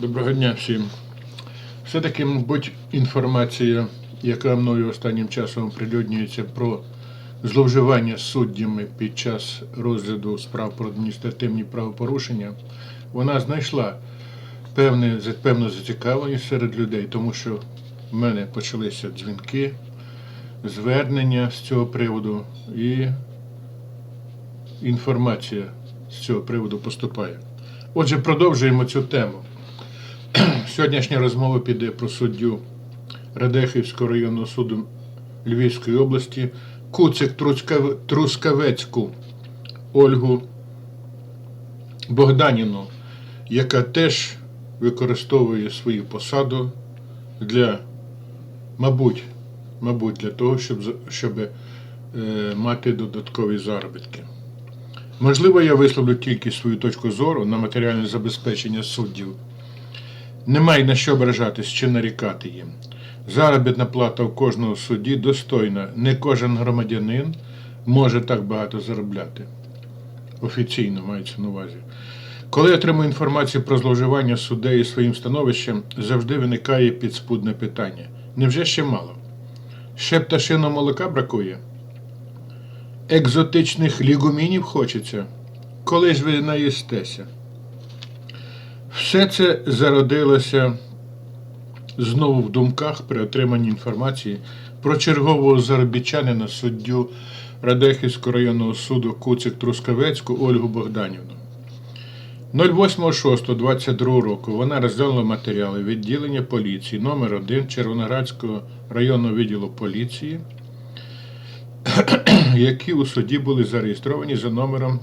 Доброго дня всім. Все-таки, мабуть, інформація, яка мною останнім часом оприлюднюється про зловживання суддями під час розгляду справ про адміністративні правопорушення, вона знайшла певне, певну зацікавленість серед людей, тому що в мене почалися дзвінки, звернення з цього приводу і інформація з цього приводу поступає. Отже, продовжуємо цю тему. Сьогоднішня розмова піде про суддю Радехівського районного суду Львівської області Куцик Трускавецьку Ольгу Богданіну, яка теж використовує свою посаду для, мабуть, мабуть, для того, щоб, щоб е, мати додаткові заробітки. Можливо, я висловлю тільки свою точку зору на матеріальне забезпечення суддів. Немає на що ображатись чи нарікати їм. Заробітна плата у кожного судді достойна. Не кожен громадянин може так багато заробляти. Офіційно мається на увазі. Коли я отримую інформацію про зловживання суддею своїм становищем, завжди виникає підспудне питання. Невже ще мало? Ще пташиного молока бракує? Екзотичних лігумінів хочеться? Коли ж ви наїстеся? Все це зародилося знову в думках при отриманні інформації про чергового заробітчанина суддю Радехівського районного суду Куцик Трускавецьку Ольгу Богданівну. 08.06.22 року вона розглянула матеріали відділення поліції номер 1 Червоноградського районного відділу поліції, які у суді були зареєстровані за номером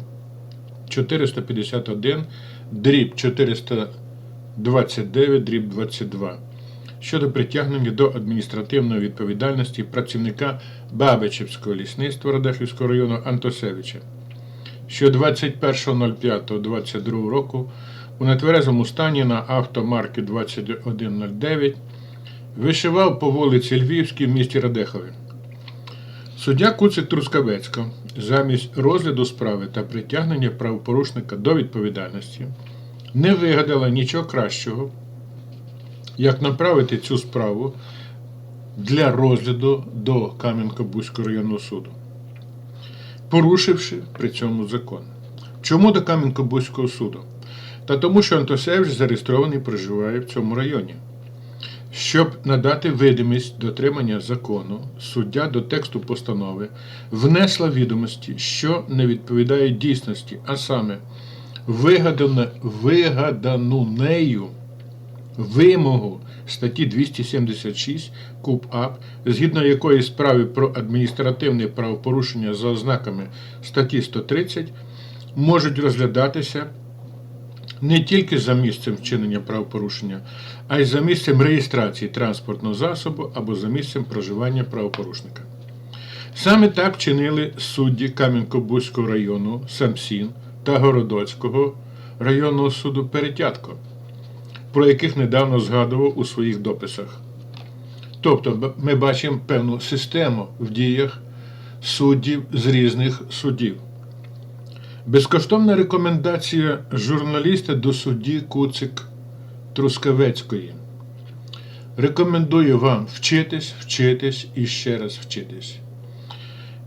451 дріб 429 дріб 22 щодо притягнення до адміністративної відповідальності працівника Бабичівського лісництва Радехівського району Антосевича, що 21.05.22 року у нетверезому стані на автомарки 2109 вишивав по вулиці Львівській в місті Радехові. Суддя Куцик Трускавецька замість розгляду справи та притягнення правопорушника до відповідальності не вигадала нічого кращого, як направити цю справу для розгляду до Кам'янко-Бузького районного суду, порушивши при цьому закон. Чому до Кам'янко-Бузького суду? Та тому, що Антосевич зареєстрований і проживає в цьому районі. Щоб надати видимість дотримання закону, суддя до тексту постанови внесла відомості, що не відповідає дійсності, а саме вигадане, вигадану нею вимогу статті 276 КУПАП, згідно якої справи про адміністративне правопорушення за ознаками статті 130 можуть розглядатися не тільки за місцем вчинення правопорушення, а й за місцем реєстрації транспортного засобу або за місцем проживання правопорушника. Саме так вчинили судді Кам'янко-Бузького району Самсін та Городоцького районного суду Перетятко, про яких недавно згадував у своїх дописах. Тобто ми бачимо певну систему в діях суддів з різних судів. Безкоштовна рекомендація журналіста до судді Куцик Трускавецької. Рекомендую вам вчитись, вчитись і ще раз вчитись.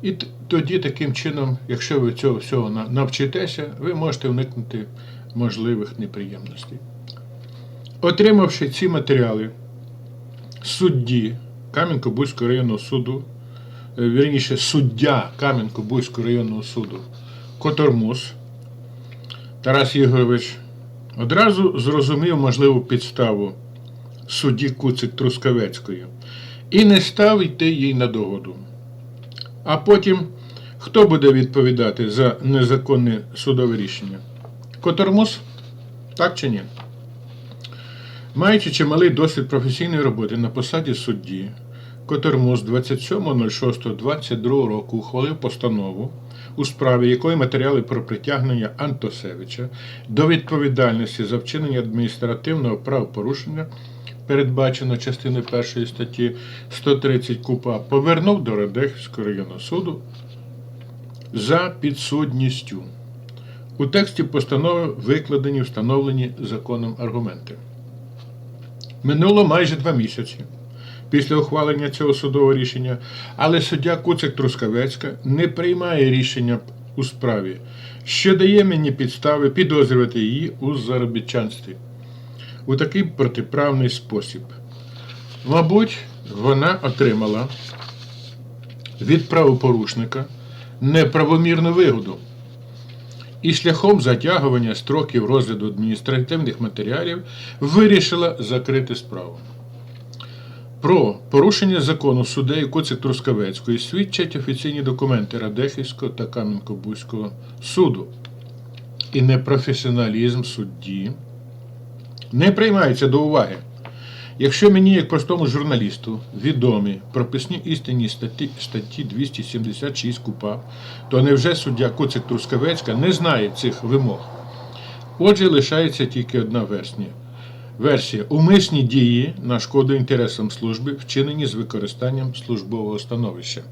І тоді таким чином, якщо ви цього всього навчитеся, ви можете уникнути можливих неприємностей. Отримавши ці матеріали, судді Кам'янко-Бузького районного суду, е, вірніше, суддя Кам'янко-Бузького районного суду Котормус Тарас Ігорович одразу зрозумів можливу підставу судді Куцик Трускавецької і не став йти їй на догоду. А потім хто буде відповідати за незаконне судове рішення? Котормус? Так чи ні? Маючи чималий досвід професійної роботи на посаді судді, Котормус 27.06.22 року ухвалив постанову, у справі якої матеріали про притягнення Антосевича до відповідальності за вчинення адміністративного правопорушення, передбачено частиною першої статті 130 КУПА, повернув до Радехівського районного суду за підсудністю. У тексті постанови викладені встановлені законом аргументи. Минуло майже два місяці після ухвалення цього судового рішення, але суддя Куцик Трускавецька не приймає рішення у справі, що дає мені підстави підозрювати її у заробітчанстві у такий протиправний спосіб. Мабуть, вона отримала від правопорушника неправомірну вигоду і шляхом затягування строків розгляду адміністративних матеріалів вирішила закрити справу. Про порушення закону суддею Коцик Трускавецької свідчать офіційні документи Радехівського та Кам'янко-Бузького суду. І непрофесіоналізм судді не приймається до уваги. Якщо мені, як простому журналісту, відомі прописні істинні статті, статті 276 КУПА, то невже суддя Коцик Трускавецька не знає цих вимог? Отже, лишається тільки одна версія. Версія умисні дії на шкоду інтересам служби, вчинені з використанням службового становища.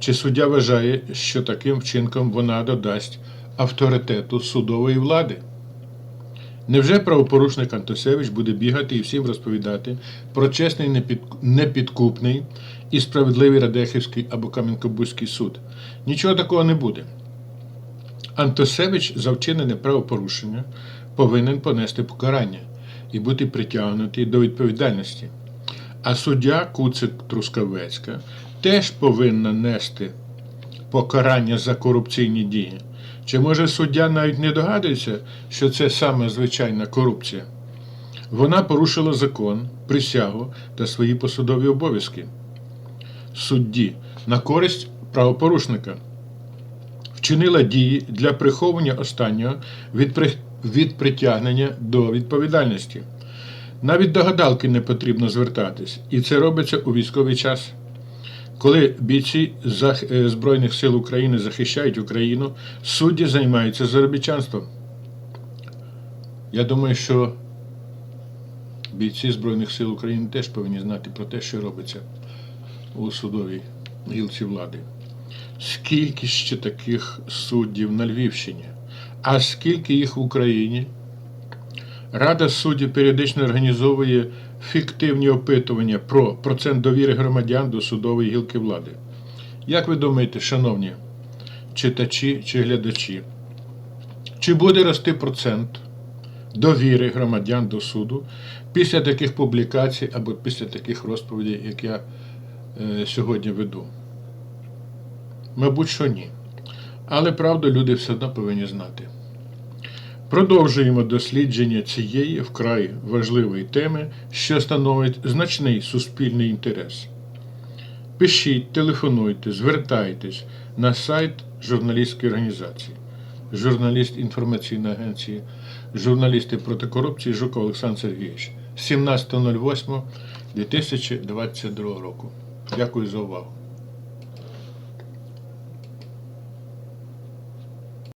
Чи суддя вважає, що таким вчинком вона додасть авторитету судової влади? Невже правопорушник Антосевич буде бігати і всім розповідати про чесний непідкупний і справедливий Радехівський або Кам'янкобузький суд? Нічого такого не буде. Антосевич за вчинене правопорушення повинен понести покарання і бути притягнутий до відповідальності. А суддя Куцик Трускавецька теж повинна нести покарання за корупційні дії. Чи може суддя навіть не догадується, що це саме звичайна корупція? Вона порушила закон, присягу та свої посадові обов'язки судді на користь правопорушника, вчинила дії для приховування останнього від. Від притягнення до відповідальності. Навіть до гадалки не потрібно звертатись, і це робиться у військовий час. Коли бійці е, Збройних сил України захищають Україну, судді займаються заробітчанством. Я думаю, що бійці Збройних сил України теж повинні знати про те, що робиться у судовій гілці влади. Скільки ще таких суддів на Львівщині? А скільки їх в Україні? Рада суддів періодично організовує фіктивні опитування про процент довіри громадян до судової гілки влади. Як ви думаєте, шановні читачі чи глядачі, чи буде рости процент довіри громадян до суду після таких публікацій або після таких розповідей, як я е, сьогодні веду? Мабуть, що ні. Але правду люди все одно повинні знати. Продовжуємо дослідження цієї вкрай важливої теми, що становить значний суспільний інтерес. Пишіть, телефонуйте, звертайтесь на сайт журналістської організації, журналіст інформаційної агенції, журналісти проти корупції Жуков Олександр Сергійович 17.08.2022 року. Дякую за увагу.